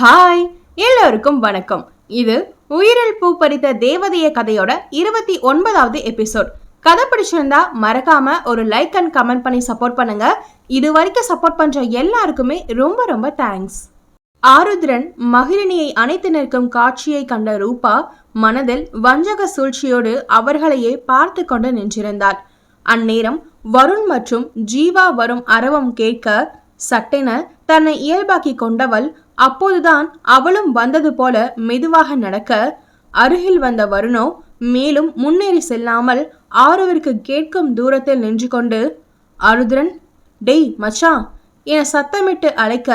Hi எல்லோருக்கும் வணக்கம். இது உயிரில் பூ பறித்த தேவதைய கதையோட இருபத்தி ஒன்பதாவது எபிசோட் கதை பிடிச்சிருந்தா மறக்காம ஒரு லைக் அண்ட் கமெண்ட் பண்ணி சப்போர்ட் பண்ணுங்க. இது வரைக்கும் சப்போர்ட் பண்ற எல்லாருக்குமே ரொம்ப ரொம்ப தேங்க்ஸ் ஆருத்ரன் மகிழினியை அணைத்து நிற்கும் காட்சியை கண்ட ரூபா மனதில் வஞ்சக சூழ்ச்சியோடு அவர்களையே பார்த்து கொண்டு நின்றிருந்தார் அந்நேரம் வருண் மற்றும் ஜீவா வரும் அரவம் கேட்க சட்டென தன்னை இயல்பாக்கி கொண்டவள் அப்போதுதான் அவளும் வந்தது போல மெதுவாக நடக்க அருகில் வந்த வருணோ மேலும் முன்னேறி செல்லாமல் ஆறுவிற்கு கேட்கும் தூரத்தில் நின்று கொண்டு அருத்ரன் டேய் மச்சான் என சத்தமிட்டு அழைக்க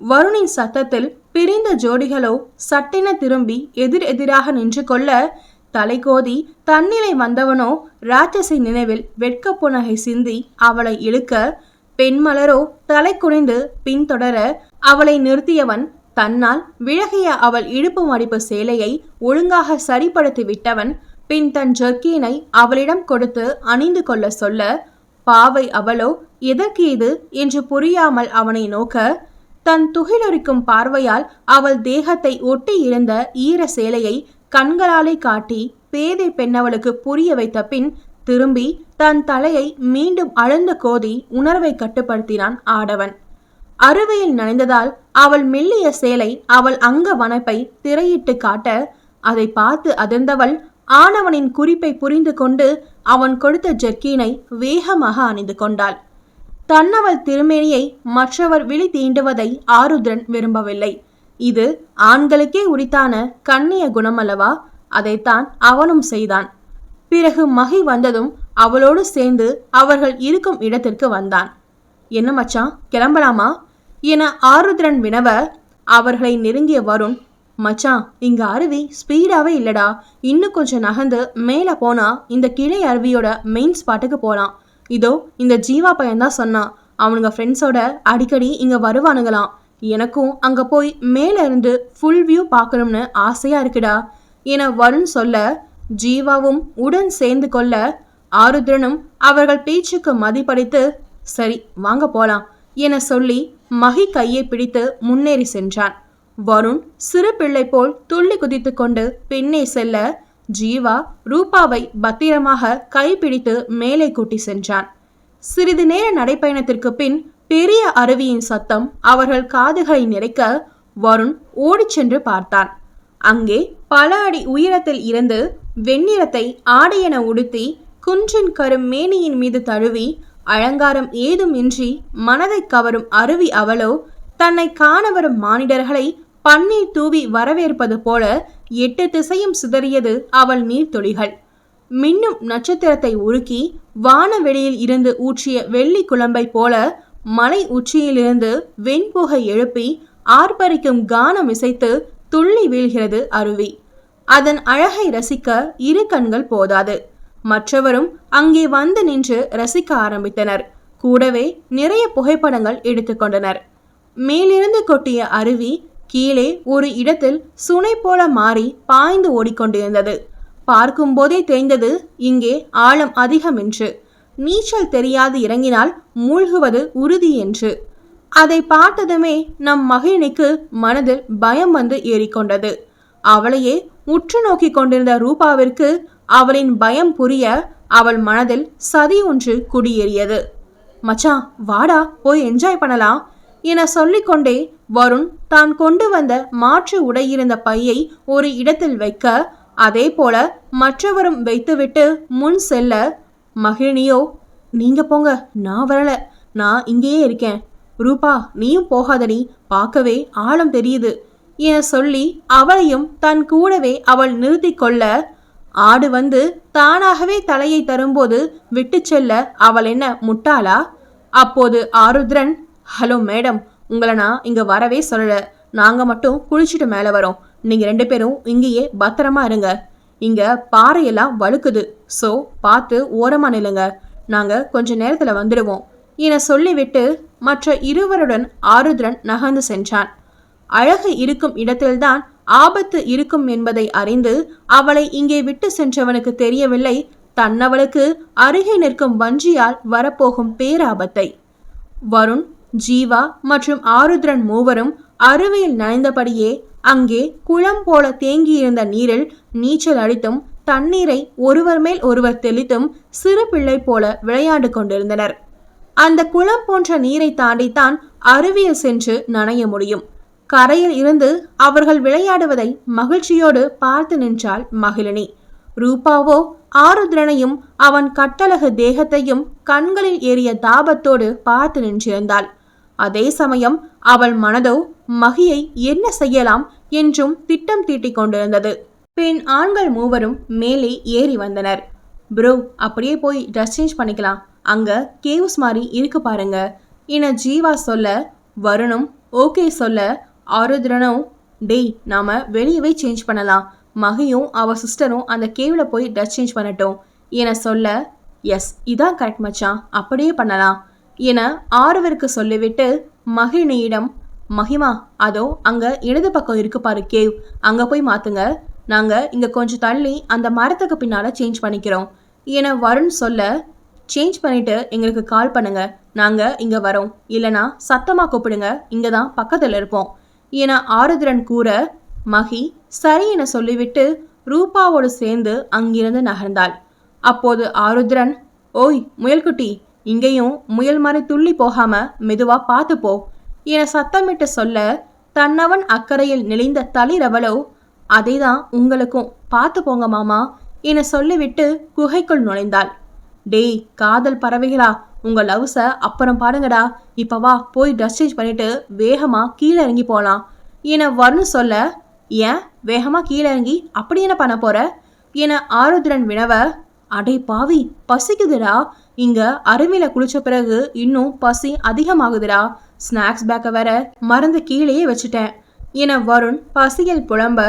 வருணின் சத்தத்தில் பிரிந்த ஜோடிகளோ சட்டென திரும்பி எதிர் எதிராக நின்று கொள்ள தலைகோதி தன்னிலை வந்தவனோ ராட்சசி நினைவில் வெட்க புனகை சிந்தி அவளை இழுக்க பெண்மலரோ தலை குனிந்து பின்தொடர அவளை நிறுத்தியவன் தன்னால் விலகிய அவள் இடுப்பு மடிப்பு சேலையை ஒழுங்காக சரிப்படுத்தி விட்டவன் பின் தன் ஜர்க்கீனை அவளிடம் கொடுத்து அணிந்து கொள்ள சொல்ல பாவை அவளோ எதற்கு இது? என்று புரியாமல் அவனை நோக்க தன் துகிலொரிக்கும் பார்வையால் அவள் தேகத்தை ஒட்டி இருந்த ஈர சேலையை கண்களாலே காட்டி பேதை பெண்ணவளுக்கு புரிய வைத்த பின் திரும்பி தன் தலையை மீண்டும் அழுந்த கோதி உணர்வை கட்டுப்படுத்தினான் ஆடவன். அறுவையில் நனைந்ததால் அவள் மெல்லிய சேலை அவள் அங்க வனப்பை திரையிட்டு காட்ட அதை பார்த்து அதிர்ந்தவள் ஆனவனின் குறிப்பை புரிந்து கொண்டு அவன் கொடுத்த ஜெர்க்கீனை வேகமாக அணிந்து கொண்டாள். தன்னவள் திருமேனியை மற்றவர் விழி தீண்டுவதை ஆருத்ரன் விரும்பவில்லை. இது ஆண்களுக்கே உரித்தான கண்ணிய குணமல்லவா? அதைத்தான் அவனும் செய்தான். பிறகு மகி வந்ததும் அவளோடு சேர்ந்து அவர்கள் இருக்கும் இடத்திற்கு வந்தான். என்ன மச்சான் கிளம்பலாமா? என ஆருத்ரன் வினவ அவர்களை நெருங்கிய வருண் மச்சான் இங்க அருவி ஸ்பீடாவே இல்லடா. இன்னும் கொஞ்சம் நகர்ந்து மேலே போனா இந்த கிளை அருவியோட மெயின் ஸ்பாட்டுக்கு போகலாம் இதோ இந்த ஜீவா பையன்தான் சொன்னான். அவனுங்க ஃப்ரெண்ட்ஸோட அடிக்கடி இங்க வருவானுங்களாம். எனக்கும் அங்க போய் மேல இருந்து ஃபுல் வியூ பார்க்கணும்னு ஆசையா இருக்குடா. என வருண் சொல்ல ஜீவாவும் உடன் சேர்ந்து கொள்ள ஆருத்ரனும் அவர்கள் பேச்சுக்கு மதிப்பளித்து சரி வாங்க போலாம். என சொல்லி மகி கையை பிடித்து முன்னேறி சென்றான். வருண் சிறு பிள்ளை போல் துள்ளி குதித்து கொண்டு பின்னே செல்ல ஜீவா ரூபாவை பத்திரமாக கைப்பிடித்து மேலே கூட்டி சென்றான். சிறிது நேர நடைப்பயணத்திற்கு பின் பெரிய அருவியின் சத்தம் அவர்கள் காதுகளை நிறைக்க வருண் ஓடிச் சென்று பார்த்தான். அங்கே பல அடி உயரத்தில் இருந்து வெண்ணிறத்தை ஆடையென உடுத்தி குன்றின் கரும் மேனியின் மீது தழுவி அலங்காரம் ஏதும் இன்றி மனதை கவரும் அருவி அவளோ தன்னை காண வரும் மானிடர்களை பன்னீர் தூவி வரவேற்பது போல எட்டு திசையும் சிதறியது அவள் நீர்த்துளிகள் மின்னும் நட்சத்திரத்தை உருக்கி வானவெளியில் இருந்து ஊற்றிய வெள்ளி குழம்பை போல மலை உச்சியிலிருந்து வெண்புகை எழுப்பி ஆர்ப்பரிக்கும் கானம் இசைத்து துள்ளி வீழ்கிறது அருவி. அதன் அழகை ரசிக்க இரு கண்கள் போதாது. மற்றவரும் அங்கே வந்து நின்று ரசிக்க ஆரம்பித்தனர். கூடவே நிறைய புகைப்படங்கள் எடுத்துக்கொண்டனர் மேலிருந்து கொட்டிய அருவி கீழே ஒரு இடத்தில் சுனை போல மாறி பாய்ந்து ஓடிக்கொண்டிருந்தது. பார்க்கும்போதே தெரிந்தது இங்கே ஆழம் அதிகம் என்று. நீச்சல் தெரியாது இறங்கினால் மூழ்குவது உறுதி என்று. அதை பார்த்ததுமே நம் மகிழினிக்கு மனதில் பயம் வந்து ஏறிக்கொண்டது. அவளையே உற்று நோக்கி கொண்டிருந்த ரூபாவிற்கு அவளின் பயம் புரிய அவள் மனதில் சதி ஒன்று குடியேறியது. மச்சான் வாடா போய் என்ஜாய் பண்ணலாம் என சொல்லிக்கொண்டே வருண் தான் கொண்டு வந்த மாற்று உடையிருந்த பையை ஒரு இடத்தில் வைக்க அதே போல மற்றவரும் வைத்துவிட்டு முன் செல்ல மகிழினியோ நீங்க போங்க நான் வரல நான் இங்கேயே இருக்கேன். ரூபா நீயும் போகாதடி பார்க்கவே ஆழம் தெரியுது என சொல்லி அவளையும் தன் கூடவே அவள் நிறுத்தி கொள்ள ஆடு வந்து தானாகவே தலையை தரும்போது விட்டு செல்ல அவள் என்ன முட்டாளா? அப்போது ஆருத்ரன் ஹலோ மேடம் உங்களை நான் இங்கே வரவே சொல்லல. நாங்கள் மட்டும் குளிச்சுட்டு மேலே வரோம். நீங்கள் ரெண்டு பேரும் இங்கேயே பத்திரமா இருங்க. இங்கே பாறையெல்லாம் வழுக்குது. ஸோ பார்த்து ஓரமாக நில்லுங்க. நாங்கள் கொஞ்ச நேரத்தில் வந்துடுவோம். என சொல்லிவிட்டு மற்ற இருவருடன் ஆருத்ரன் நகர்ந்து சென்றான். அழகு இருக்கும் இடத்தில்தான் ஆபத்து இருக்கும் என்பதை அறிந்து அவளை இங்கே விட்டு சென்றவனுக்கு தெரியவில்லை. தன்னவளுக்கு அருகே நிற்கும் வஞ்சியால் வரப்போகும் பேராபத்தை. வருண் ஜீவா மற்றும் ஆருத்ரன் மூவரும் அருவியில் நனைந்தபடியே அங்கே குளம் போல தேங்கியிருந்த நீரில் நீச்சல் அடித்தும் தண்ணீரை ஒருவர் மேல் ஒருவர் தெளித்தும் சிறு பிள்ளை போல விளையாண்டு கொண்டிருந்தனர். அந்த குளம் போன்ற நீரை தாண்டித்தான் அருவியில் சென்று நனைய முடியும். கரையில் இருந்து அவர்கள் விளையாடுவதை மகிழ்ச்சியோடு பார்த்து நின்றாள் மகிழினி. ரூபாவோ ஆருத்ரனையும் அவன் கட்டழகு தேகத்தையும் கண்களில் ஏறிய தாபத்தோடு பார்த்து நின்றிருந்தாள். அதே சமயம் அவள் மனதோ மகியை என்ன செய்யலாம்? என்றும் திட்டம் தீட்டிக் கொண்டிருந்தது. பின் ஆண்கள் மூவரும் மேலே ஏறி வந்தனர். ப்ரோ அப்படியே போய் ட்ரெஸ் சேஞ்ச் பண்ணிக்கலாம். அங்க கேவ்ஸ் மாதிரி இருக்கு பாருங்க. என ஜீவா சொல்ல வருணும் ஓகே சொல்ல ஆருத்ரனும் டேய் நாம வெளியவே சேஞ்ச் பண்ணலாம். மகியும் அவ சிஸ்டரும் அந்த கேவில் போய் ட்ரெஸ் சேஞ்ச் பண்ணட்டும். என சொல்ல எஸ் இதான் கரெக்ட் மச்சான். அப்படியே பண்ணலாம். என ஆறுவருக்கு சொல்லிவிட்டு மகிழினியிடம் மகிமா அதோ அங்க இடது பக்கம் இருக்கு பாரு கேவ் அங்க போய் மாத்துங்க. நாங்க இங்க கொஞ்சம் தள்ளி அந்த மரத்துக்கு பின்னால சேஞ்ச் பண்ணிக்கிறோம். என வருண் சொல்ல சேஞ்ச் பண்ணிட்டு எங்களுக்கு கால் பண்ணுங்க. நாங்க இங்க வரோம். இல்லைனா சத்தமா கூப்பிடுங்க. இங்க தான் பக்கத்துல இருப்போம். என ஆருத்ரன் கூற மகி சரி என சொல்லிவிட்டு ரூபாவோடு சேர்ந்து அங்கிருந்து நகர்ந்தாள். அப்போது ஆருத்ரன் ஓய் முயல்குட்டி இங்கேயும் முயல் மாதிரி துள்ளி போகாம மெதுவா பார்த்து போ என சத்தமிட்டு சொல்ல தன்னவன் அக்கறையில் நெளிந்த தளிரவளோ அதேதான் உங்களுக்கும் பார்த்து போங்க மாமா என சொல்லிவிட்டு குகைக்குள் நுழைந்தாள். டேய் காதல் பறவைகளா உங்கள் லவ்ஸை அப்புறம் பாருங்கடா. இப்போ வா போய் ட்ரெஸ் சேஞ்ச் பண்ணிவிட்டு வேகமாக கீழே இறங்கி போகலாம் என வருண் சொல்ல ஏன்? வேகமாக கீழே இறங்கி அப்படி என்ன பண்ண போகிற என ஆருத்ரன் வினவ அடே பாவி பசிக்குதுடா. இங்க அருவியில் குளிச்ச பிறகு இன்னும் பசி அதிகமாகுதுடா. ஸ்நாக்ஸ் பேக்கை வேற மறந்து கீழேயே வச்சுட்டேன். என வருண் பசியில் புலம்ப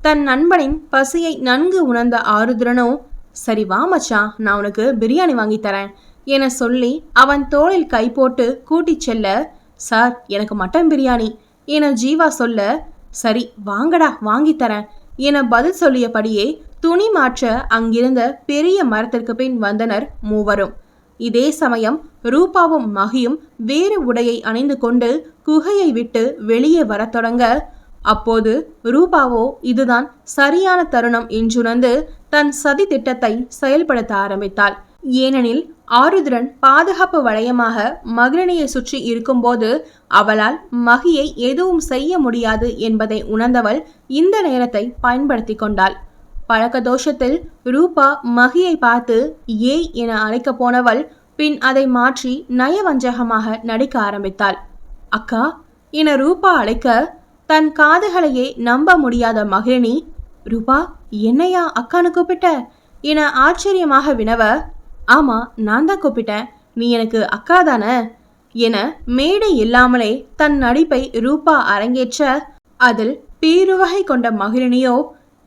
தன் நண்பனின் பசியை நன்கு உணர்ந்த ஆருத்ரனும் சரி வா மச்சான் நான் உனக்கு பிரியாணி வாங்கி தரேன். என சொல்லி அவன் தோளில் கை போட்டு கூட்டிச் செல்ல சார் எனக்கு மட்டன் பிரியாணி என ஜீவா சொல்ல சரி வாங்கடா வாங்கித்தரேன் என பதில் சொல்லியபடியே துணி மாற்ற அங்கிருந்த பெரிய மரத்திற்கு பின் வந்தனர் மூவரும். இதே சமயம் ரூபாவும் மகியும் வேறு உடையை அணிந்து கொண்டு குகையை விட்டு வெளியே வரத் தொடங்க அப்போது ரூபாவோ இதுதான் சரியான தருணம் என்றுணர்ந்து தன் சதி திட்டத்தை செயல்படுத்த ஆரம்பித்தாள். ஏனெனில் ஆருத்ரன் பாதுகாப்பு வளையமாக மகிழனியை சுற்றி இருக்கும்போது அவளால் மகியை எதுவும் செய்ய முடியாது என்பதை உணர்ந்தவள் இந்த நேரத்தை பயன்படுத்தி கொண்டாள். பழக்க தோஷத்தில் ரூபா மகியை பார்த்து ஏய் என அழைக்கப் போனவள் பின் அதை மாற்றி நயவஞ்சகமாக நடிக்க ஆரம்பித்தாள். அக்கா என ரூபா அழைக்க தன் காதுகளையே நம்ப முடியாத மகிழினி ரூபா என்னையா அக்கானு கூப்பிட்ட? என ஆச்சரியமாக வினவ ஆமாம் நான் தான் கூப்பிட்டேன். நீ எனக்கு அக்கா தானே? என மேடை இல்லாமலே தன் நடிப்பை ரூபா அரங்கேற்ற அதில் பேருவகை கொண்ட மகிழினியோ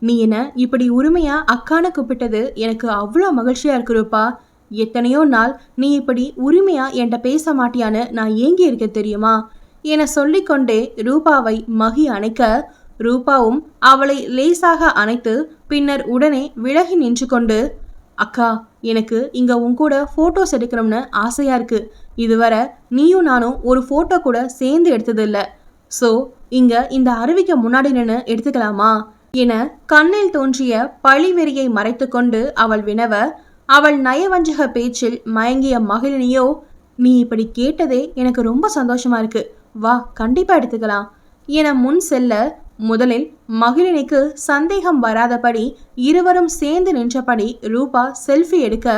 நீ என்ன இப்படி உரிமையா அக்கான கூப்பிட்டது? எனக்கு அவ்வளோ மகிழ்ச்சியா இருக்கு ரூபா. எத்தனையோ நாள் நீ இப்படி உரிமையா என்கிட்ட பேச மாட்டியான்னு நான் ஏங்கி இருக்க தெரியுமா? என சொல்லிக்கொண்டே ரூபாவை மகி அணைக்க ரூபாவும் அவளை லேசாக அணைத்து பின்னர் உடனே விலகி நின்று கொண்டு அக்கா எனக்கு இங்க உன் கூட போட்டோஸ் எடுக்கணும்னு ஆசையா இருக்கு. இதுவரை நீயும் நானும் ஒரு போட்டோ கூட சேர்ந்து எடுத்ததில்ல. ஸோ இங்க இந்த அருவிக்கு முன்னாடி நின்று எடுத்துக்கலாமா? என கண்ணில் தோன்றிய பழிவெறியை மறைத்துக்கொண்டு அவள் வினவ அவள் நயவஞ்சக பேச்சில் மயங்கிய மகிழினியோ நீ இப்படி கேட்டதே எனக்கு ரொம்ப சந்தோஷமா இருக்கு. வா கண்டிப்பா எடுத்துக்கலாம். என முன் செல்ல முதலில் மகிழினிக்கு சந்தேகம் வராதபடி இருவரும் சேர்ந்து நின்றபடி ரூபா செல்ஃபி எடுக்க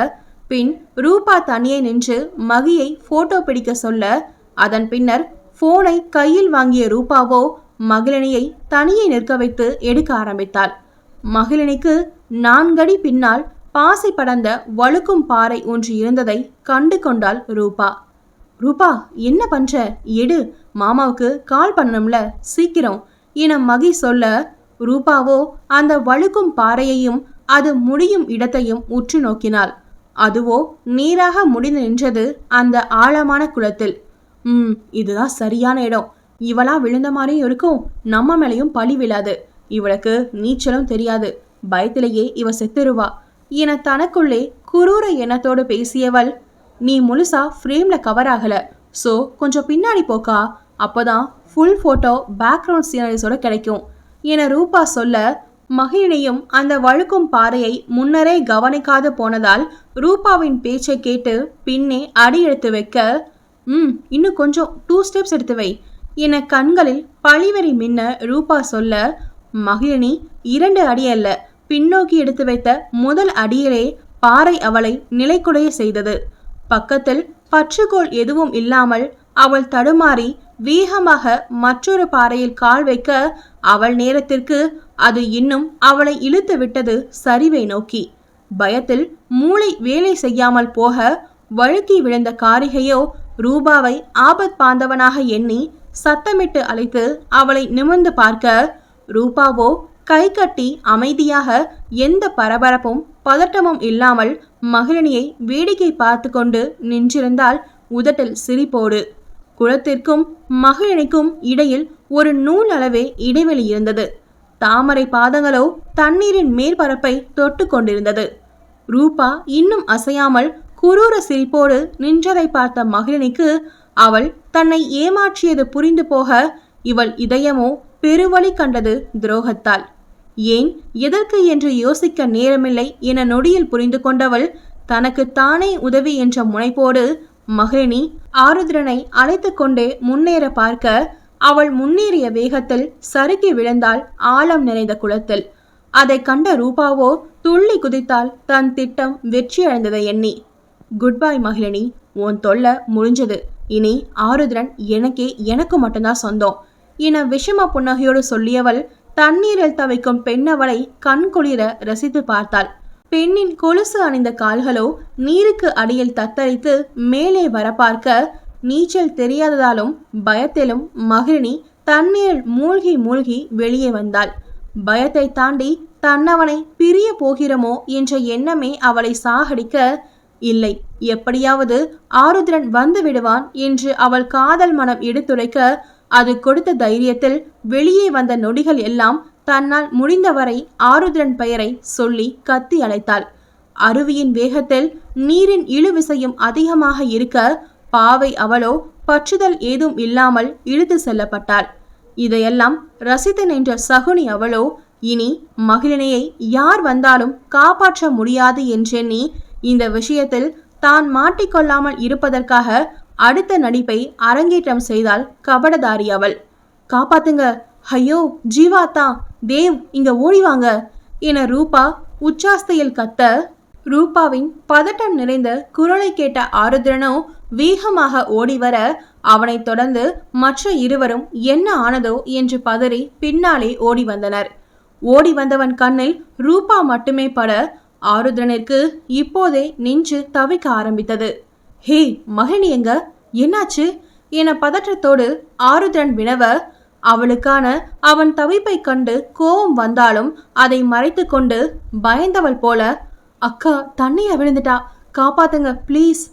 பின் ரூபா தனியே நின்று மகியை போட்டோ பிடிக்க சொல்ல அதன் பின்னர் போனை கையில் வாங்கிய ரூபாவோ மகிழினியை தனியே நிற்க வைத்து எடுக்க ஆரம்பித்தாள். மகிழினிக்கு நான்கடி பின்னால் பாசி படர்ந்த வழுக்கும் பாறை ஒன்று இருந்ததை கண்டு கொண்டாள் ரூபா. ரூபா என்ன பண்ற? எடு மாமாவுக்கு கால் பண்ணணும்ல சீக்கிரம். என மகி சொல்ல ரூபாவோ அந்த வழுக்கும் பாறையையும் அது முடியும் இடத்தையும் உற்று நோக்கினாள். அதுவோ நீராக முடிந்து நின்றது அந்த ஆழமான குளத்தில். ம் இதுதான் சரியான இடம். இவளா விழுந்த மாதிரியும் இருக்கும் நம்ம மேலேயும் பழி விழாது. இவளுக்கு நீச்சலும் தெரியாது. பயத்திலேயே இவ செத்துருவா. என தனக்குள்ளே குரூர எண்ணத்தோடு பேசியவள் நீ முழுசா ஃப்ரேம்ல கவர் ஆகல. சோ கொஞ்சம் பின்னாடி போக்கா? அப்போ தான் ஃபுல் ஃபோட்டோ பேக்ரவுண்ட் சீனரிஸோட கிடைக்கும். என ரூபா சொல்ல மகிழினியும் அந்த வழுக்கும் பாறையை முன்னரே கவனிக்காது போனதால் ரூபாவின் பேச்சை கேட்டு பின்னே அடி எடுத்து வைக்க ம் இன்னும் கொஞ்சம் டூ ஸ்டெப்ஸ் எடுத்து வை என கண்களில் பழிவெறி மின்ன ரூபா சொல்ல மகிழினி இரண்டு அடி அல்ல. பின்னோக்கி எடுத்து வைத்த முதல் அடியிலே பாறை அவளை நிலைக்குலைய செய்தது. பக்கத்தில் பற்றுக்கோள் எதுவும் இல்லாமல் அவள் தடுமாறி வேகமாக மற்றொரு பாறையில் கால் வைக்க அவள் நேரத்திற்கு அது இன்னும் அவளை இழுத்து விட்டது சரிவை நோக்கி. பயத்தில் மூளை வேலை செய்யாமல் போக வழுக்கி விழுந்த காரிகையோ ரூபாவை ஆபத் பாந்தவனாக எண்ணி சத்தமிட்டு அழைத்து அவளை நிமிர்ந்து பார்க்க ரூபாவோ கை கட்டி அமைதியாக எந்த பரபரப்பும் பதட்டமும் இல்லாமல் மகிழினியை வேடிக்கை பார்த்து கொண்டு நின்றிருந்தால் உதட்டில் சிரிப்போடு குளத்திற்கும் மகிழினிக்கும் இடையில் ஒரு நூல் அளவே இடைவெளி இருந்தது. தாமரை பாதங்களோ தண்ணீரின் மேற்பரப்பை தொட்டு கொண்டிருந்தது. ரூபா இன்னும் அசையாமல் குரூர சிரிப்போடு நின்றதை பார்த்த மகிழினிக்கு அவள் தன்னை ஏமாற்றியது புரிந்து போக இவள் இதயமோ பெருவழி கண்டது துரோகத்தால். ஏன் எதற்கு என்று யோசிக்க நேரமில்லை என நொடியில் புரிந்து கொண்டவள் தனக்கு தானே உதவி என்ற முனைப்போடு மகிழினி ஆருத்ரனை அழைத்து கொண்டே முன்னேற பார்க்க அவள் முன்னேறிய வேகத்தில் சறுக்கி விழுந்தாள் ஆழம் நிறைந்த குளத்தில். அதை கண்ட ரூபாவோ துள்ளி குதித்தால் தன் திட்டம் வெற்றியடைந்ததை எண்ணி. குட் பை மகிழினி உன் தொல்லை முடிஞ்சது இனி ஆருத்ரன் எனக்கே எனக்கு மட்டும்தான் சொந்தம் என விஷம புன்னகையோடு சொல்லியவள் தண்ணீரில் தவிக்கும் பெண்ணவளை கண்குளிர ரசித்து பார்த்தாள். பெண்ணின் கொலுசு அணிந்த கால்களோ நீருக்கு அடியில் தத்தளித்து மேலே வர பார்க்க நீச்சல் தெரியாததாலும் பயத்திலும் மகிழினி தண்ணீர் மூழ்கி மூழ்கி வெளியே வந்தாள். பயத்தை தாண்டி தன்னவனை பிரிய போகிறோமோ என்ற எண்ணமே அவளை சாகடிக்க இல்லை. எப்படியாவது ஆருத்ரன் வந்து விடுவான் என்று அவள் காதல் மனம் எடுத்துரைக்க அது கொடுத்த தைரியத்தில் வெளியே வந்த நொடிகள் எல்லாம் தன்னால் முடிந்தவரை ஆருத்ரன் பெயரை சொல்லி கத்தி அழைத்தாள். அருவியின் வேகத்தில் நீரின் இழுவிசையும் அதிகமாக இருக்க பாவை அவளோ பற்றுதல் ஏதும் இல்லாமல் இழுத்து செல்லப்பட்டாள். இதையெல்லாம் ரசித்து நின்ற சகுனி அவளோ இனி மகிழினையை யார் வந்தாலும் காப்பாற்ற முடியாது என்றெண்ணி இந்த விஷயத்தில் தான் மாட்டிக்கொள்ளாமல் இருப்பதற்காக அடுத்த நடிப்பை அரங்கேற்றம் செய்தால் கபடதாரி அவள். காப்பாத்துங்க ஐயோ ஜீவாத்தா தேவ் இங்க ஓடிவாங்க. என ரூபா உச்சாஸ்தையில் கத்த ரூபாவின் பதட்டம் நிறைந்த குரலை கேட்ட ஆருத்ரனோ வேகமாக ஓடி வர அவனைத் தொடர்ந்து மற்ற இருவரும் என்ன ஆனதோ என்று பதறி பின்னாலே ஓடி வந்தனர். ஓடி வந்தவன் கண்ணில் ரூபா மட்டுமே பட ஆருத்ரனிற்கு இப்போதே நெஞ்சு தவிக்க ஆரம்பித்தது. ஹே மகிழி எங்க? என்னாச்சு? என பதற்றத்தோடு ஆருத்ரன் வினவ அவளுக்கான அவன் தவிப்பை கண்டு கோபம் வந்தாலும் அதை மறைத்து கொண்டு பயந்தவள் போல அக்கா தண்ணியை விழுந்துட்டா காப்பாத்துங்க ப்ளீஸ்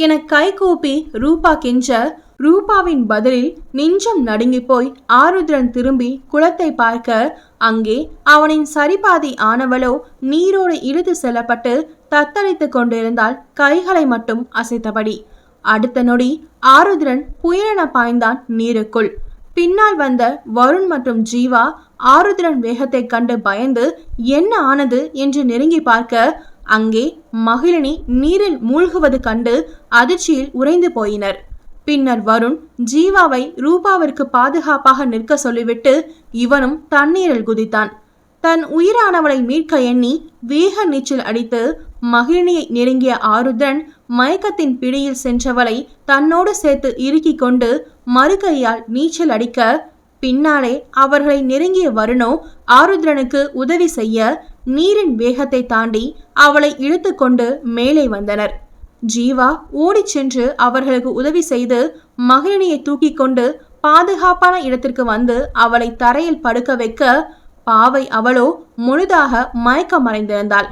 என கை கூப்பி ரூபா கெஞ்ச ரூபாவின் பதிலில் நெஞ்சம் நடுங்கி போய் ஆருத்ரன் திரும்பி குளத்தை பார்க்க அங்கே அவனின் சரிபாதி ஆனவளோ நீரோடு இழுத்து செல்லப்பட்டு தத்தளித்துக் கொண்டிருந்தால் கைகளை மட்டும் அசைத்தபடி. அடுத்த நொடி ஆருத்ரன் புயலென பாய்ந்தான் நீருக்குள். பின்னால் வந்த வருண் மற்றும் ஜீவா ஆருத்ரன் வேகத்தை கண்டு பயந்து என்ன ஆனது? என்று நெருங்கி பார்க்க அங்கே மகிழினி நீரில் மூழ்குவது கண்டு அதிர்ச்சியில் உறைந்து போயினர். பின்னர் வருண் ஜீவாவை ரூபாவிற்கு பாதுகாப்பாக நிற்க சொல்லிவிட்டு இவனும் தண்ணீரில் குதித்தான். தன் உயிரானவளை மீட்க எண்ணி வேக நீச்சல் அடித்து மகிழினியை நெருங்கிய ஆருத்ரன் மயக்கத்தின் பிடியில் சென்றவளை தன்னோடு சேர்த்து இறுக்கிக் கொண்டு மறுகையால் நீச்சல் அடிக்க பின்னாலே அவர்களை நெருங்கிய வருணோ ஆருத்ரனுக்கு உதவி செய்ய நீரின் வேகத்தை தாண்டி அவளை இழுத்து கொண்டு மேலே வந்தனர். ஜீவா ஓடிச் சென்று அவர்களுக்கு உதவி செய்து மகிழினியை தூக்கி கொண்டு பாதுகாப்பான இடத்திற்கு வந்து அவளை தரையில் படுக்க வைக்க பாவை அவளோ முழுதாக மயக்கமடைந்திருந்தாள்.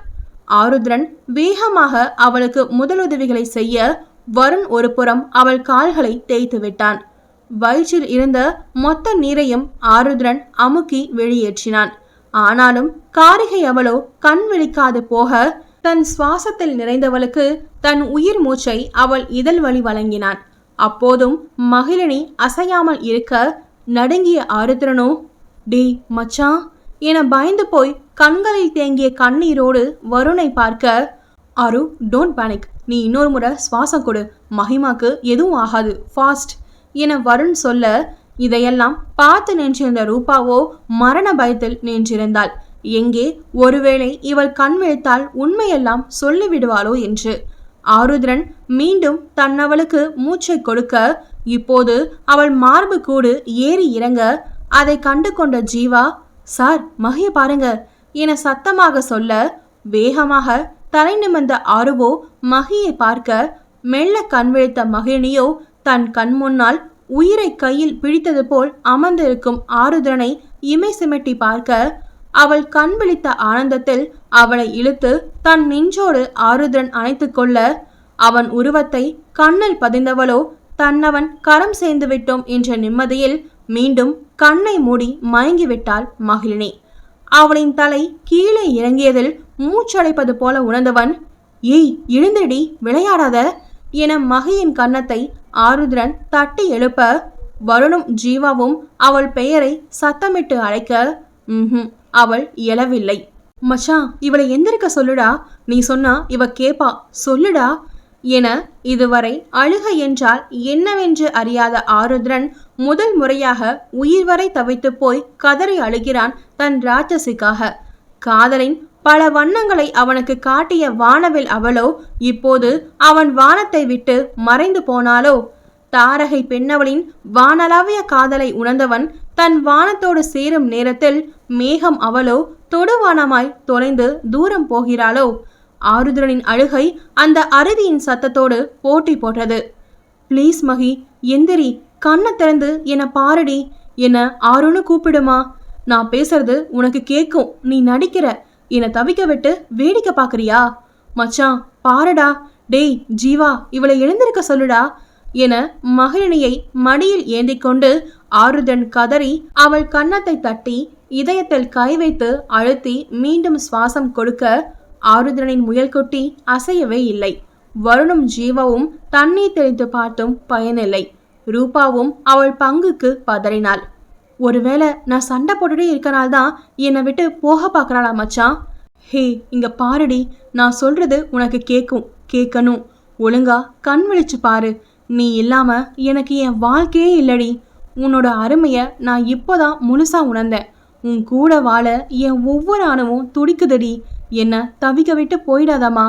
ஆருத்ரன் வேகமாக அவளுக்கு முதலுதவிகளை செய்ய வருண் ஒரு புறம் அவள் கால்களை தேய்த்து விட்டான். வயிற்றில் இருந்த மொத்த நீரையும் ஆருத்ரன் அமுக்கி வெளியேற்றினான். ஆனாலும் காரிகை அவளோ கண் விழிக்காது போக தன் சுவாசத்தில் நிறைந்தவளுக்கு தன் உயிர் மூச்சை அவள் இதழ் வழி வழங்கினான். அப்போதும் மகிழினி அசையாமல் இருக்க நடுங்கிய ஆருத்ரனோ டி மச்சான் என பயந்து போய் கண்களில் தேங்கிய கண்ணீரோடு வருணை பார்க்க அரு டோன்ட் பேனிக் நீ இன்னொரு முறை சுவாசம் கொடு. மகிமாக்கு எதுவும் ஆகாது. ஃபாஸ்ட் என வருண் சொல்ல இதையெல்லாம் பார்த்து நின்றிருந்த ரூபாவோ மரண பயத்தில் நின்றிருந்தாள். எங்கே? ஒருவேளை இவள் கண் விழித்தால் உண்மையெல்லாம் சொல்லிவிடுவாளோ என்று. ஆருத்ரன் மீண்டும் தன்னவளுக்கு மூச்சை கொடுக்க இப்போது அவள் மார்பு கூடு ஏறி இறங்க அதை கண்டு கொண்ட ஜீவா சார் மகிய பாருங்க. என சத்தமாக சொல்ல வேகமாக தலை நிமிர்ந்த ஆருவோ மகியை பார்க்க மெல்ல கண் விழித்த மகிழினியோ தன் கண் முன்னால் உயிரை கையில் பிடித்தது போல் அமர்ந்திருக்கும் ஆருத்ரனை இமை சிமிட்டி பார்க்க அவள் கண் விழித்த ஆனந்தத்தில் அவளை இழுத்து தன் நெஞ்சோடு ஆருத்ரன் அணைத்து கொள்ள அவன் உருவத்தை கண்ணில் பதிந்தவளோ தன்னவன் கரம் சேர்ந்து விட்டோம் என்ற நிம்மதியில் மீண்டும் கண்ணை மூடி மயங்கிவிட்டாள் மகிழினி. அவளின் தலை கீழே இறங்கியதில் மூச்சடைப்பது போல உணர்ந்தவன் ஏய் எழுந்திரடி விளையாடாத என மகியின் கன்னத்தை ஆருத்ரன் தட்டி எழுப்ப வருணும் ஜீவாவும் அவள் பெயரை சத்தமிட்டு அழைக்க ம்ஹும் அவள் எழவில்லை. மச்சான் இவளை எந்திருக்க சொல்லுடா நீ சொன்னா இவ கேப்பா சொல்லுடா என இதுவரை அழுக என்றால் என்னவென்று அறியாத ஆருத்ரன் முதல் முறையாக உயிர் வரை தவித்து போய் கதறி அழுகிறான் தன் ராட்சசிக்காக. காதலின் பல வண்ணங்களை அவனுக்கு காட்டிய வானவில் அவளோ இப்போது அவன் வானத்தை விட்டு மறைந்து போனாலோ தாரகை பெண்ணவளின் வானளாவிய காதலை உணர்ந்தவன் தன் வானத்தோடு சேரும் நேரத்தில் மேகம் அவளோ தொடுவானமாய் தொலைந்து தூரம் போகிறாளோ? ஆருத்ரனின் அழுகை அந்த அருவியின் சத்தத்தோடு போட்டி போட்டது. ப்ளீஸ் மகி எந்திரி கண்ணை திறந்து என்னை பாருடி என ஆருன்னு கூப்பிடுமா? நான் பேசுறது உனக்கு கேட்கும் நீ நடிக்கிற. என்னை தவிக்க விட்டு வேடிக்கை பார்க்குறியா? மச்சான் பாருடா. டேய் ஜீவா இவளை எழுந்திருக்க சொல்லுடா. என மகிழினியை மடியில் ஏந்தி கொண்டு ஆருதன் கதறி அவள் கன்னத்தை தட்டி இதயத்தில் கை வைத்து அழுத்தி மீண்டும் சுவாசம் கொடுக்க ஆருதனின் முயல்குட்டி அசையவே இல்லை. வருணும் ஜீவாவும் தண்ணீர் தெளித்து பார்த்தும் பயனில்லை. ரூபாவும் அவள் பங்குக்கு பதறினாள். ஒருவேளை நான் சண்டை போட்டுட்டே இருக்கனால தான் என்னை விட்டு போக பார்க்குறாளா மச்சான்? ஹே இங்கே பாருடி நான் சொல்கிறது உனக்கு கேட்கும் கேட்கணும் ஒழுங்கா கண் விழிச்சு பாரு. நீ இல்லாமல் எனக்கு என் வாழ்க்கையே இல்லடி. உன்னோட அருமையை நான் இப்போதான் முழுசாக உணர்ந்தேன். உன் கூட வாழ என் ஒவ்வொரு அணுவும் துடிக்குதடி. என்ன தவிக்க விட்டு போயிடாதம்மா.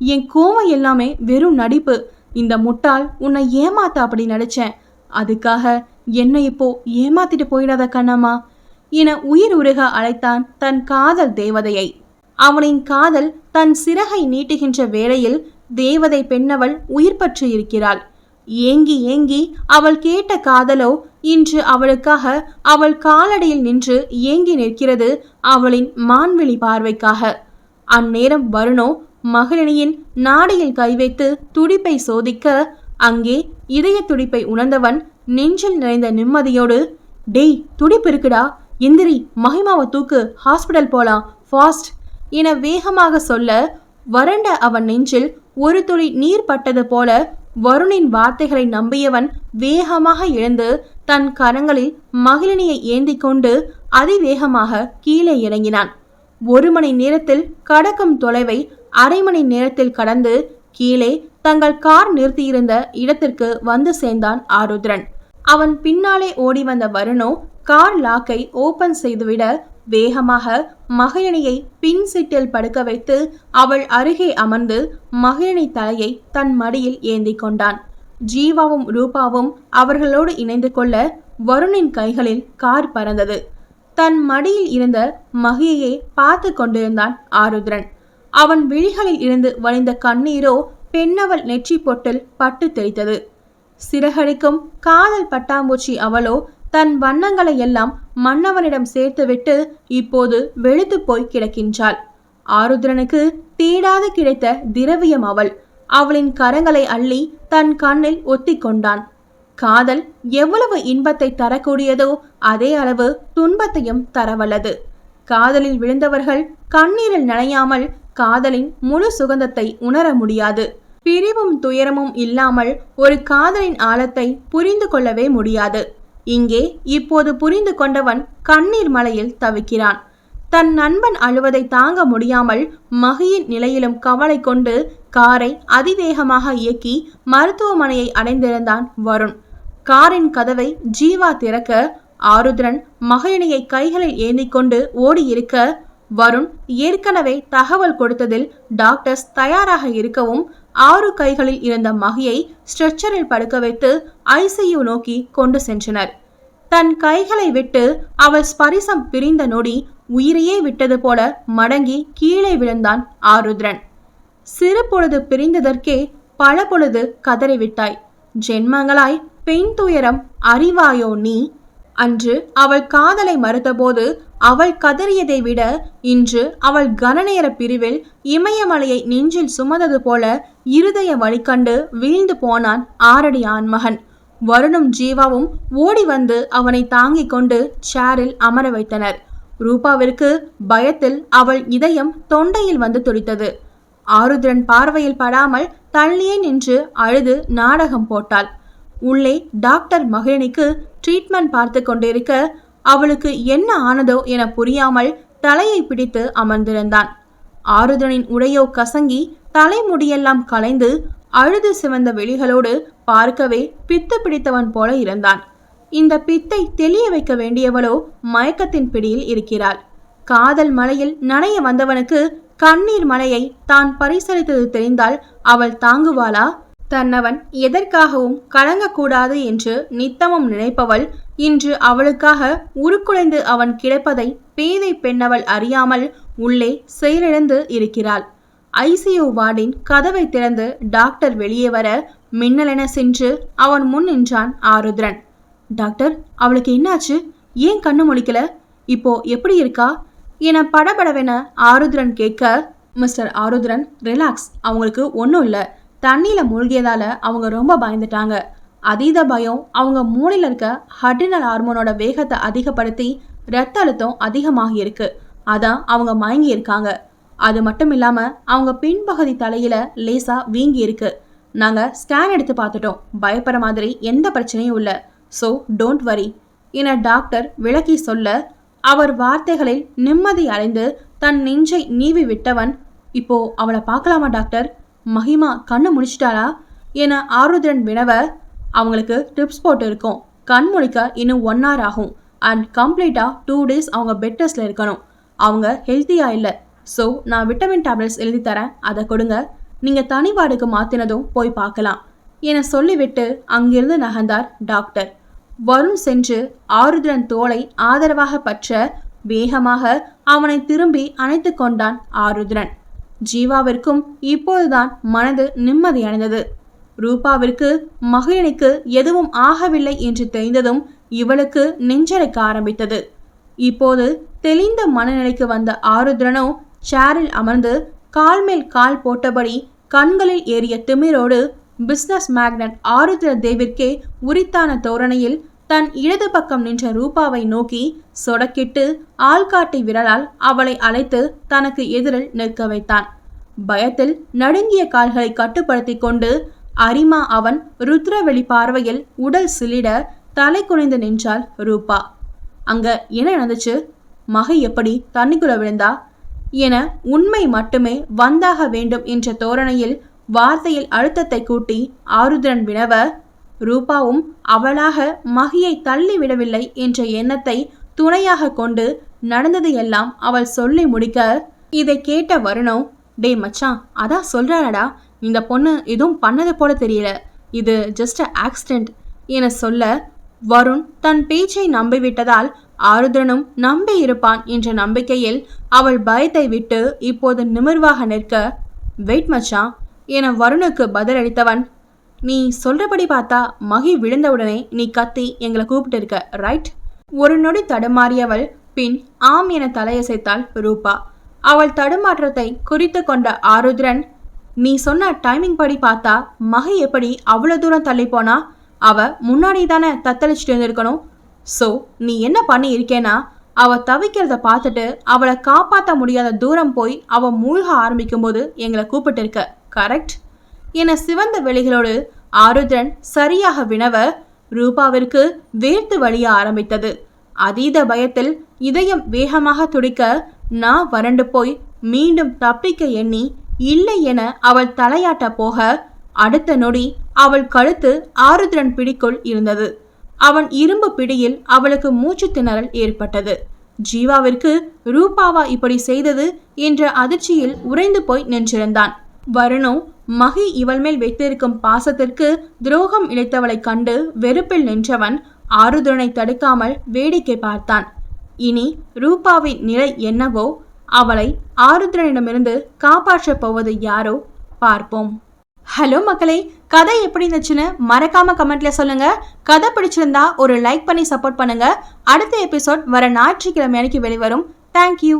என் கோவம் எல்லாமே வெறும் நடிப்பு. இந்த முட்டாள் உன்னை ஏமாத்த அப்படி நடித்தேன் அதுக்காக என்னை இப்போ ஏமாத்திட்டு போயிடாத கண்ணம்மா என உயிர் உருக அழைத்தான் தன் காதல் தேவதையை. அவனின் காதல் தன் சிறகை நீட்டுகின்ற வேளையில் தேவதை பெண்ணவள் உயிர் பற்றி இருக்கிறாள். ஏங்கி ஏங்கி அவள் கேட்ட காதலோ இன்று அவளுக்காக அவள் காலடியில் நின்று ஏங்கி நிற்கிறது அவளின் மான்வெளி பார்வைக்காக. அந்நேரம் வருணோ மகளினியின் நாடியில் கை வைத்து துடிப்பை சோதிக்க அங்கே இதய துடிப்பை உணர்ந்தவன் நெஞ்சில் நிறைந்த நிம்மதியோடு டேய் துடிப்பு இருக்குடா எந்திரி மகிமாவை தூக்கு ஹாஸ்பிடல் போலாம் ஃபாஸ்ட் என வேகமாக சொல்ல வறண்ட அவன் நெஞ்சில் ஒரு துளி நீர் பட்டது போல வருணின் வார்த்தைகளை நம்பியவன் வேகமாக எழுந்து தன் கரங்களில் மகிழினியை ஏந்தி கொண்டு அதிவேகமாக கீழே இறங்கினான். ஒரு மணி நேரத்தில் கடக்கும் தொலைவை அரை மணி நேரத்தில் கடந்து கீழே தங்கள் கார் நிறுத்தியிருந்த இடத்திற்கு வந்து சேர்ந்தான் ஆருத்ரன். அவன் பின்னாலே ஓடி வந்த வருணோ கார் லாக்கை ஓபன் செய்துவிட வேகமாக மகிழினியை பின் சீட்டில் படுக்க வைத்து அவள் அருகே அமர்ந்து மகிழினி தலையை தன் மடியில் ஏந்தி கொண்டான். ஜீவாவும் ரூபாவும் அவர்களோடு இணைந்து கொள்ள வருணின் கைகளில் கார் பறந்தது. தன் மடியில் இருந்த மகியையே பார்த்து கொண்டிருந்தான் ஆருத்ரன். அவன் விழிகளில் இருந்து வழிந்த கண்ணீரோ பெண்ணவள் நெற்றி பொட்டில் பட்டு தெரித்தது சிறகடிக்கும் காதல் பட்டாம்பூச்சி அவளோ தன் வண்ணங்களை எல்லாம் மன்னவனிடம் சேர்த்துவிட்டு இப்போது வெளுத்து போய் கிடக்கின்றாள். ஆருத்ரனுக்கு தேடாது கிடைத்த திரவியம் அவள். அவளின் கரங்களை அள்ளி தன் கண்ணில் ஒத்தி கொண்டான். காதல் எவ்வளவு இன்பத்தை தரக்கூடியதோ அதே அளவு துன்பத்தையும் தரவல்லது. காதலில் விழுந்தவர்கள் கண்ணீரில் நனையாமல் காதலின் முழு சுகந்தத்தை உணர முடியாது. பிரிவும் துயரமும் இல்லாமல் ஒரு காதலின் ஆழத்தை புரிந்து கொள்ளவே முடியாது. இங்கே இப்போது புரிந்து கொண்டவன் கண்ணீர் மலையில் தவிக்கிறான். தன் நண்பன் அழுவதை தாங்க முடியாமல் மகியின் நிலையிலும் கவலை கொண்டு காரை அதிவேகமாக இயக்கி மருத்துவமனையை அடைந்திருந்தான் வருண். காரின் கதவை ஜீவா திறக்க ஆருத்ரன் மகளினையை கைகளில் ஏந்தி கொண்டு ஓடி இருக்க வருண் ஏற்கனவே தகவல் கொடுத்ததில் டாக்டர்ஸ் தயாராக இருக்கவும் ஆறு கைகளில் இருந்த மகியை ஸ்ட்ரெச்சரில் படுக்க வைத்து ஐசியு நோக்கி கொண்டு சென்றனர். தன் கைகளை விட்டு அவள் ஸ்பரிசம் பிரிந்த நொடி உயிரையே விட்டது போல மடங்கி கீழே விழுந்தான் ஆருத்ரன். சிறு பொழுது பிரிந்ததற்கே பல பொழுது கதறிவிட்டாய். ஜென்மங்களாய் பெண் துயரம் அறிவாயோ நீ? அன்று அவள் காதலை மறுத்தபோது அவள் கதறியதை விட இன்று அவள் கனநேர பிரிவில் இமயமலையை நெஞ்சில் சுமந்தது போல இருதய வழிகண்டு வீழ்ந்து போனான் ஆரடி ஆண்மகன். வருணும் ஜீவாவும் ஓடி வந்து அவனை தாங்கிக் கொண்டு சேரில் அமர வைத்தனர். ரூபாவிற்கு பயத்தில் அவள் இதயம் தொண்டையில் வந்து துடித்தது. ஆருத்ரன் பார்வையில் படாமல் தள்ளியே நின்று அழுது நாடகம் போட்டாள். உள்ளே டாக்டர் மகிழினிக்கு ட்ரீட்மெண்ட் பார்த்து கொண்டிருக்க அவளுக்கு என்ன ஆனதோ என புரியாமல் தலையை பிடித்து அமர்ந்திருந்தான். ஆறுதனின் உடையோ கசங்கி தலைமுடியெல்லாம் கலைந்து அழுது சிவந்த வெளிகளோடு பார்க்கவே பித்து பிடித்தவன் போல இருந்தான். இந்த பித்தை தெளிய வைக்க வேண்டியவளோ மயக்கத்தின் பிடியில் இருக்கிறாள். காதல் மலையில் நனைய வந்தவனுக்கு கண்ணீர் மலையை தான் பரிசளித்தது தெரிந்தால் அவள் தாங்குவாளா? தன்னவன் எதற்காகவும் கலங்கக்கூடாது என்று நித்தமும் நினைப்பவள் இன்று அவளுக்காக உருக்குலைந்து அவன் கிடப்பதை பேதை பெண்ணவள் அறியாமல் உள்ளே செயலிழந்து இருக்கிறாள். ஐசியு வார்டின் கதவை திறந்து டாக்டர் வெளியே வர மின்னலென சென்று அவன் முன் நின்றான் ஆருத்ரன். டாக்டர் அவளுக்கு என்னாச்சு? ஏன் கண்ணு முழிக்கல? இப்போ எப்படி இருக்கா? என படபடவென ஆருத்ரன் கேட்க மிஸ்டர் ஆருத்ரன் ரிலாக்ஸ். அவங்களுக்கு ஒன்றும் இல்லை. தண்ணியில் மூழ்கியதால் அவங்க ரொம்ப பயந்துட்டாங்க. அதீத பயம் அவங்க மூளையில் இருக்க ஹட்ரினல் ஹார்மோனோட வேகத்தை அதிகப்படுத்தி ரத்த அழுத்தம் அதிகமாகி இருக்கு. அதான் அவங்க மயங்கி இருக்காங்க. அது மட்டும் இல்லாமல் அவங்க பின்பகுதி தலையில் லேசாக வீங்கி இருக்கு. நாங்கள் ஸ்கேன் எடுத்து பார்த்துட்டோம். பயப்படுற மாதிரி எந்த பிரச்சனையும் இல்லை. ஸோ டோன்ட் வரி என டாக்டர் விளக்கி சொல்ல அவர் வார்த்தைகளில் நிம்மதி அடைந்து தன் நெஞ்சை நீவி விட்டவன் இப்போ அவளை பார்க்கலாமா டாக்டர் மகிமா கண்ணு முடிச்சிட்டாரா என ஆருத்ரன் வினவ அவங்களுக்கு டிப்ஸ் போட்டு இருக்கோம் கண் முழிக்க இன்னும் ஒன் ஹவர் ஆகும். அண்ட் கம்ப்ளீட்டாக டூ டேஸ் அவங்க பெட் இருக்கணும். அவங்க ஹெல்த்தியாக இல்லை. ஸோ நான் விட்டமின் டேப்லெட்ஸ் எழுதி தரேன். அதை கொடுங்க. நீங்கள் தனி வார்டுக்கு மாற்றினதும் போய் பார்க்கலாம். என சொல்லிவிட்டு அங்கிருந்து நகர்ந்தார் டாக்டர் வருண் சென்று ஆருத்ரன் தோலை ஆதரவாக பற்ற வேகமாக அவனை திரும்பி அணைத்து கொண்டான் ஆருத்ரன். ஜீவாவிற்கும் இப்போதுதான் மனது நிம்மதியடைந்தது. ரூபாவிற்கு மகிழனிக்கு எதுவும் ஆகவில்லை என்று தெரிந்ததும் இவளுக்கு நெஞ்சடைக்க ஆரம்பித்தது. இப்போது தெளிந்த மனநிலைக்கு வந்த ஆருத்ரனோ சேரில் அமர்ந்து கால் மேல் கால் போட்டபடி கண்களில் ஏறிய திமிரோடு பிசினஸ் மேக்னட் ஆருத்ர தேவிற்கே உரித்தான தோரணையில் தன் இடது பக்கம் நின்ற ரூபாவை நோக்கி சொடக்கிட்டு ஆள்காட்டி விரலால் அவளை அழைத்து தனக்கு எதிரில் நிற்க வைத்தான். பயத்தில் நடுங்கிய கால்களை கட்டுப்படுத்தி கொண்டு அரிமா அவன் ருத்ரவெளி பார்வையில் உடல் சிலிட தலை குனிந்து நின்றாள் ரூபா. அங்க என்ன நடந்துச்சு? மகை எப்படி தண்ணிக்குள்ள விழுந்தா? என உண்மை மட்டுமே வந்தாக வேண்டும் என்ற தோரணையில் வார்த்தையில் அழுத்தத்தை கூட்டி ஆருத்ரன் வினவ ரூபாவும் அவளாக மகியை தள்ளிவிடவில்லை என்ற எண்ணத்தை துணையாக கொண்டு நடந்ததையெல்லாம் எல்லாம் அவள் சொல்லி முடிக்க இதை கேட்ட வருணம் டே மச்சான் அதான் சொல்றாடா இந்த பொண்ணு எதுவும் பண்ணது போல தெரியல இது ஜஸ்ட் ஆக்சிடென்ட் என சொல்ல வருண் தன் பேச்சை நம்பிவிட்டதால் ஆருத்ரனும் நம்பி இருப்பான் என்ற நம்பிக்கையில் அவள் பயத்தை விட்டு இப்போது நிமிர்வாக நிற்க வெயிட் மச்சான் என வருணுக்கு பதிலளித்தவன் நீ சொல்றபடி பார்த்தா மகி விழுந்தவுடனே நீ கத்தி எங்களை கூப்பிட்டு இருக்க ரைட் ஒரு நொடி தடுமாறியவள் பின் ஆம் என தலையசைத்தாள் ரூபா. அவள் தடுமாற்றத்தை குறித்து கொண்ட ஆருத்ரன் நீ சொன்ன டைமிங் படி பார்த்தா மகி எப்படி அவ்வளோ தூரம் தள்ளி போனா அவ முன்னாடி தானே தத்தளிச்சுட்டு இருந்திருக்கணும். ஸோ நீ என்ன பண்ணி இருக்கேனா அவ தவிக்கிறத பார்த்துட்டு அவளை காப்பாற்ற முடியாத தூரம் போய் அவ மூழ்க ஆரம்பிக்கும் போது எங்களை கூப்பிட்டு இருக்க கரெக்ட் என சிவந்த வெளிகளோடு ஆருத்ரன் சரியாக வினவ ரூபாவிற்கு வேர்த்து வழிய ஆரம்பித்தது. அதீத பயத்தில் இதயம் வேகமாக துடிக்க நான் வறண்டு போய் மீண்டும் தப்பிக்க எண்ணி இல்லை என அவள் தலையாட்ட போக அடுத்த நொடி அவள் கழுத்து ஆருத்ரன் பிடிக்குள் இருந்தது. அவன் இரும்பு பிடியில் அவளுக்கு மூச்சு திணறல் ஏற்பட்டது. ஜீவாவிற்கு ரூபாவா இப்படி செய்தது என்ற அதிர்ச்சியில் உறைந்து போய் நின்றிருந்தான். வருணு மகி இவள் மேல் வைத்திருக்கும் பாசத்திற்கு துரோகம் இழைத்தவளைக் கண்டு வெறுப்பில் நின்றவன் ஆருத்ரனை தடுக்காமல் வேடிக்கை பார்த்தான். இனி ரூபாவின் நிலை என்னவோ அவளை ஆருத்ரனிடமிருந்து காப்பாற்றப் போவது யாரோ பார்ப்போம். ஹலோ மக்களே கதை எப்படி இருந்துச்சுன்னு மறக்காம கமெண்ட்ல சொல்லுங்க. கதை பிடிச்சிருந்தா ஒரு லைக் பண்ணி சப்போர்ட் பண்ணுங்க. அடுத்த எபிசோட் வர ஞாயிற்றுக்கிழமை அன்னைக்கு வெளிவரும். தேங்க்யூ